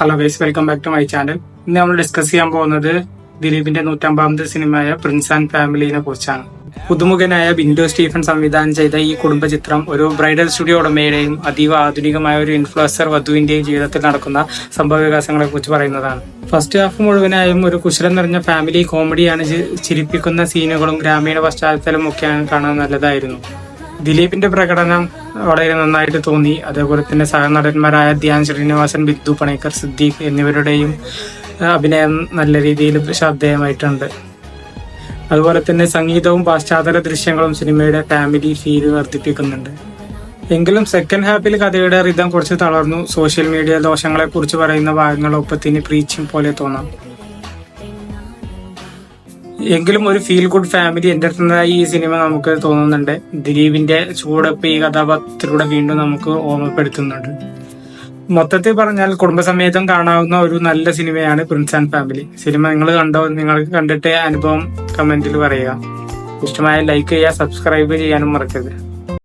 Hello guys welcome back to my channel ഇന്ന് നമ്മൾ discuss ചെയ്യാൻ പോകുന്നത് ദിലീപിന്റെ നൂറ്റമ്പതാമത്തെ സിനിമയായ പ്രിൻസ് ആൻഡ് ഫാമിലിനെ കുറിച്ചാണ്. പുതുമുഖനായ ബിൻഡോ സ്റ്റീഫൻ സംവിധാനം ചെയ്ത ഈ കുടുംബ ചിത്രം ഒരു ബ്രൈഡൽ സ്റ്റുഡിയോ ഉടമയുടെയും അതീവ ആധുനികമായ ഒരു ഇൻഫ്ലുവൻസർ വധുവിന്റെയും ജീവിതത്തിൽ നടക്കുന്ന സംഭവ വികാസങ്ങളെ കുറിച്ച് പറയുന്നതാണ്. ഫസ്റ്റ് ഹാഫ് മുഴുവനായും ഒരു കുശലം നിറഞ്ഞ ഫാമിലി കോമഡിയാണ് ചിരിപ്പിക്കുന്ന സീനുകളും ഗ്രാമീണ പശ്ചാത്തലവും ഒക്കെയാണ് കാണാൻ നല്ലതായിരുന്നു. ദിലീപിന്റെ പ്രകടനം വളരെ നന്നായിട്ട് തോന്നി. അതേപോലെ തന്നെ സഹനടന്മാരായ ധ്യാൻ ശ്രീനിവാസൻ ബിദ്ദു പണേക്കർ സിദ്ദീഖ് എന്നിവരുടെയും അഭിനയം നല്ല രീതിയിൽ ശ്രദ്ധേയമായിട്ടുണ്ട്. അതുപോലെ തന്നെ സംഗീതവും പാശ്ചാത്യ ദൃശ്യങ്ങളും സിനിമയുടെ ഫാമിലി ഫീൽ വർദ്ധിപ്പിക്കുന്നുണ്ട്. എങ്കിലും സെക്കൻഡ് ഹാഫിൽ കഥയുടെ റിതം കുറച്ച് തളർന്നു. സോഷ്യൽ മീഡിയ ദോഷങ്ങളെ കുറിച്ച് പറയുന്ന ഭാഗങ്ങൾ ഒപ്പത്തിന് പ്രീച്ചിങ് പോലെ തോന്നാം. എങ്കിലും ഒരു ഫീൽ ഗുഡ് ഫാമിലി എന്റർടൈനറായി ഈ സിനിമ നമുക്ക് തോന്നുന്നുണ്ട്. ദിലീപിന്റെ ചൂടപ്പ് ഈ കഥാപാത്രത്തിലൂടെ വീണ്ടും നമുക്ക് ഓർമ്മപ്പെടുത്തുന്നുണ്ട്. മൊത്തത്തിൽ പറഞ്ഞാൽ കുടുംബസമേതം കാണാവുന്ന ഒരു നല്ല സിനിമയാണ് പ്രിൻസ് ആൻഡ് ഫാമിലി സിനിമ നിങ്ങൾ കണ്ടോ നിങ്ങൾക്ക് കണ്ടിട്ട് അനുഭവം കമന്റിൽ പറയുക. ഇഷ്ടമായ ലൈക്ക് ചെയ്യുക സബ്സ്ക്രൈബ് ചെയ്യാനും മറക്കരുത്.